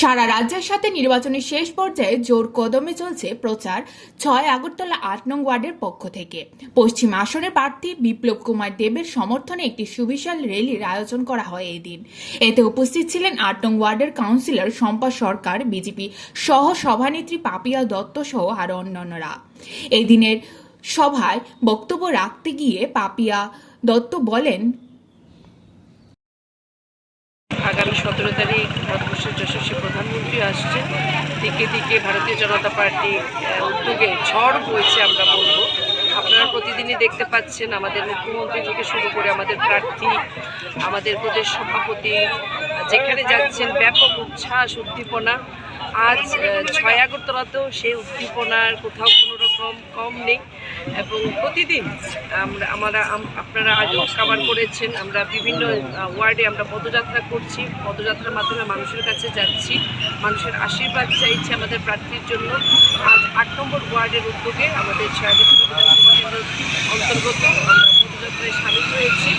সারা রাজ্যের সাথে নির্বাচনের শেষ পর্যায়ে জোর কদমে চলছে প্রচার ছয় আগরতলা আট নং ওয়ার্ডের পক্ষ থেকে। পশ্চিম আসনের প্রার্থী বিপ্লব কুমার দেবের সমর্থনে একটি সুবিশাল র্যালির আয়োজন করা হয় এই দিন। এতে উপস্থিত ছিলেন আট নং ওয়ার্ডের কাউন্সিলর শম্পা সরকার, বিজেপি সহ সভানেত্রী পাপিয়া দত্ত সহ আরও অন্যান্যরা। এই দিনের সভায় বক্তব্য রাখতে গিয়ে পাপিয়া দত্ত বলেন, আগামী সতেরো তারিখ ভারতবর্ষের যশস্বী প্রধানমন্ত্রী আসছে। দিকে দিকে ভারতীয় জনতা পার্টি উদ্যোগে ঝড় বইছে আমরা বলব। আপনারা প্রতিদিনই দেখতে পাচ্ছেন আমাদের মুখ্যমন্ত্রী থেকে শুরু করে আমাদের প্রার্থী, আমাদের প্রদেশ সভাপতি, যেখানে যাচ্ছেন ব্যাপক উচ্ছ্বাস, উদ্দীপনা। আজ ছয় আগরতলাতেও সেই উদ্দীপনার কোথাও কোনো রকম কম নেই। এবং প্রতিদিন আমরা আমরা, আম- আপনারা আগেও কাভার করেছেন। আমরা বিভিন্ন ওয়ার্ডে আমরা পদযাত্রা করছি। পদযাত্রার মাধ্যমে মানুষের কাছে যাচ্ছি। মানুষের আশীর্বাদ চাইছি আমাদের প্রার্থীর জন্য। আজ আট নম্বর ওয়ার্ডের উদ্যোগে আমাদের কেন্দ্রের অন্তর্গত আমরা পদযাত্রায় সামিল হয়েছি।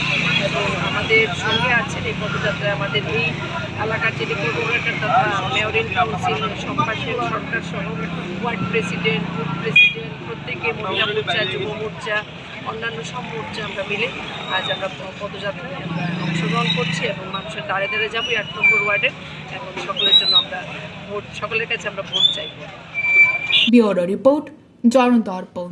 এবং আমাদের সঙ্গে আছেন এই পদযাত্রায় আমাদের এই এলাকার যিনি কর্পোরেটর তথা মেয়রিন কাউন্সিল সম্পাসের সরকার সহ ওয়ার্ড প্রেসিডেন্ট বুথ প্রেসিডেন্ট প্রত্যেকে মহিলা মোর্চা যুব মোর্চা অন্যান্য সব মোর্চা আমরা মিলে আজ আমরা পদযাত্রায় অংশগ্রহণ করছি এবং মানুষের দাঁড়ে দাঁড়ে যাব আট নম্বর ওয়ার্ডে এবং সকলের জন্য আমরা ভোট, সকলের কাছে আমরা ভোট চাইব। Bureau report জনদর্পণ